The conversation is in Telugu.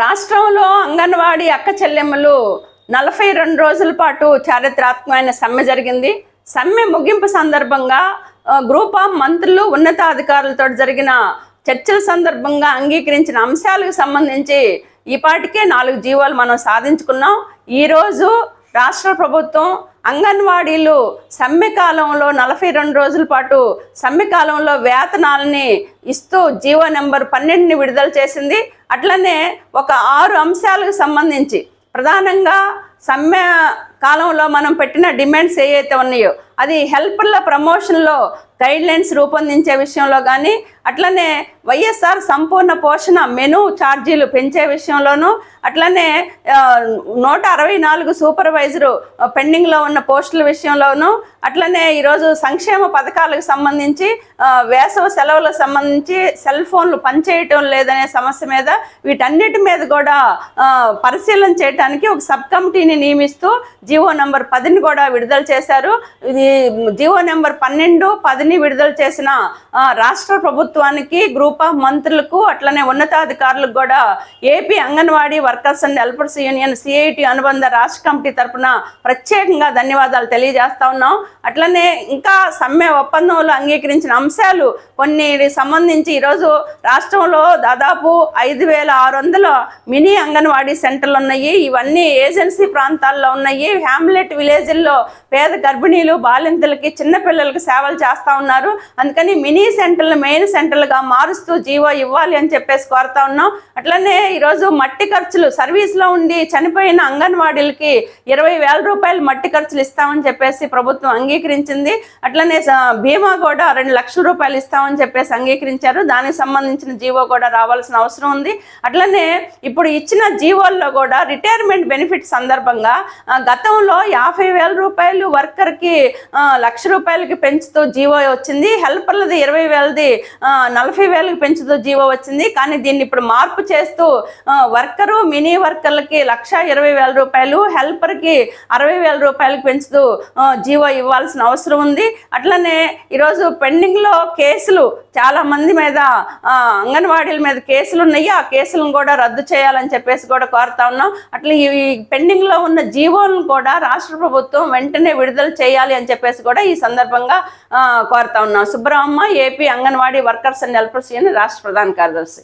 రాష్ట్రంలో అంగన్వాడీ అక్క చెల్లెమ్మలు నలభై రెండు రోజుల పాటు చారిత్రాత్మకమైన సమ్మె జరిగింది. సమ్మె ముగింపు సందర్భంగా గ్రూప్ ఆఫ్ మంత్రులు ఉన్నతాధికారులతో జరిగిన చర్చల సందర్భంగా అంగీకరించిన అంశాలకు సంబంధించి ఈ పాటికే నాలుగు జీవోలు మనం సాధించుకున్నాం. ఈరోజు రాష్ట్ర ప్రభుత్వం అంగన్వాడీలు సమ్మెకాలంలో నలభై రెండు రోజుల పాటు సమ్మెకాలంలో వేతనాలని ఇస్తూ జీవో నెంబర్ పన్నెండుని విడుదల చేసింది. అట్లనే ఒక ఆరు అంశాలకు సంబంధించి ప్రధానంగా సమ్మె కాలంలో మనం పెట్టిన డిమాండ్స్ ఏవైతే ఉన్నాయో అది హెల్పర్ల ప్రమోషన్లో గైడ్లైన్స్ రూపొందించే విషయంలో కానీ అట్లనే వైఎస్ఆర్ సంపూర్ణ పోషణ మెను ఛార్జీలు పెంచే విషయంలోనూ అట్లనే నూట అరవై నాలుగు సూపర్వైజరు పెండింగ్లో ఉన్న పోస్టుల విషయంలోనూ అట్లనే ఈరోజు సంక్షేమ పథకాలకు సంబంధించి వేసవ సెలవులకు సంబంధించి సెల్ ఫోన్లు పనిచేయటం లేదనే సమస్య మీద వీటన్నిటి మీద కూడా పరిశీలన చేయడానికి ఒక సబ్ కమిటీని నియమిస్తూ జీవో నెంబర్ పదిని కూడా విడుదల చేశారు. ఇది జీవో నెంబర్ పన్నెండు పదిని విడుదల చేసిన రాష్ట్ర ప్రభుత్వానికి గ్రూప్ ఆఫ్ మంత్రులకు అట్లనే ఉన్నతాధికారులకు కూడా AP anganwadi workers and helpers union CIT అనుబంధ రాష్ట్ర కమిటీ తరపున ప్రత్యేకంగా ధన్యవాదాలు తెలియజేస్తా ఉన్నాం. అట్లనే ఇంకా సమ్మె ఒప్పందంలో అంగీకరించిన అంశాలు కొన్ని సంబంధించి ఈరోజు రాష్ట్రంలో దాదాపు ఐదు వేల ఆరు వందల మినీ అంగన్వాడీ సెంటర్లు ఉన్నాయి. ఇవన్నీ ఏజెన్సీ ప్రాంతాల్లో ఉన్నాయి. హ్యామ్లెట్ విలేజ్ల్లో పేద గర్భిణీలు బాలింతలకి చిన్నపిల్లలకి సేవలు చేస్తూ ఉన్నారు. అందుకని మినీ సెంటర్లు మెయిన్ సెంటర్లుగా మారుస్తూ జీవో ఇవ్వాలి అని చెప్పేసి కోరుతా ఉన్నాం. అట్లనే ఈరోజు మట్టి ఖర్చులు సర్వీస్లో ఉండి చనిపోయిన అంగన్వాడీలకి ఇరవై వేల రూపాయలు మట్టి ఖర్చులు ఇస్తామని చెప్పేసి ప్రభుత్వం అంగీకరించింది. అట్లనే బీమా కూడా రెండు లక్షల రూపాయలు ఇస్తామని చెప్పేసి అంగీకరించారు. దానికి సంబంధించిన జీవో కూడా రావాల్సిన అవసరం ఉంది. అట్లనే ఇప్పుడు ఇచ్చిన జీవోల్లో కూడా రిటైర్మెంట్ బెనిఫిట్ సందర్భంగా గతంలో యాభై వేల రూపాయలు వర్కర్కి లక్ష రూపాయలకి పెంచుతూ జీవో వచ్చింది. హెల్పర్లది ఇరవై వేలది నలభై వేలకు పెంచుతూ జీవో వచ్చింది. కానీ దీన్ని ఇప్పుడు మార్పు చేస్తూ వర్కరు మినీ వర్కర్లకి లక్ష ఇరవై వేల రూపాయలు హెల్పర్కి అరవై వేల రూపాయలకు పెంచుతూ జీవో ఇవ్వాల్సిన అవసరం ఉంది. అట్లనే ఈరోజు పెండింగ్లో కేసులు చాలా మంది మీద అంగన్వాడీల మీద కేసులు ఉన్నాయి. ఆ కేసులను కూడా రద్దు చేయాలని చెప్పేసి కూడా కోరుతా ఉన్నాం. అట్లా ఈ పెండింగ్లో ఉన్న జీవోలను కూడా రాష్ట్ర ప్రభుత్వం వెంటనే విడుదల చేయాలి అని చెప్పేసి కూడా ఈ సందర్భంగా ఆ, కోరుతా ఉన్నాం. Subbaramamma AP anganwadi workers and helpers union రాష్ట్ర ప్రధాన కార్యదర్శి.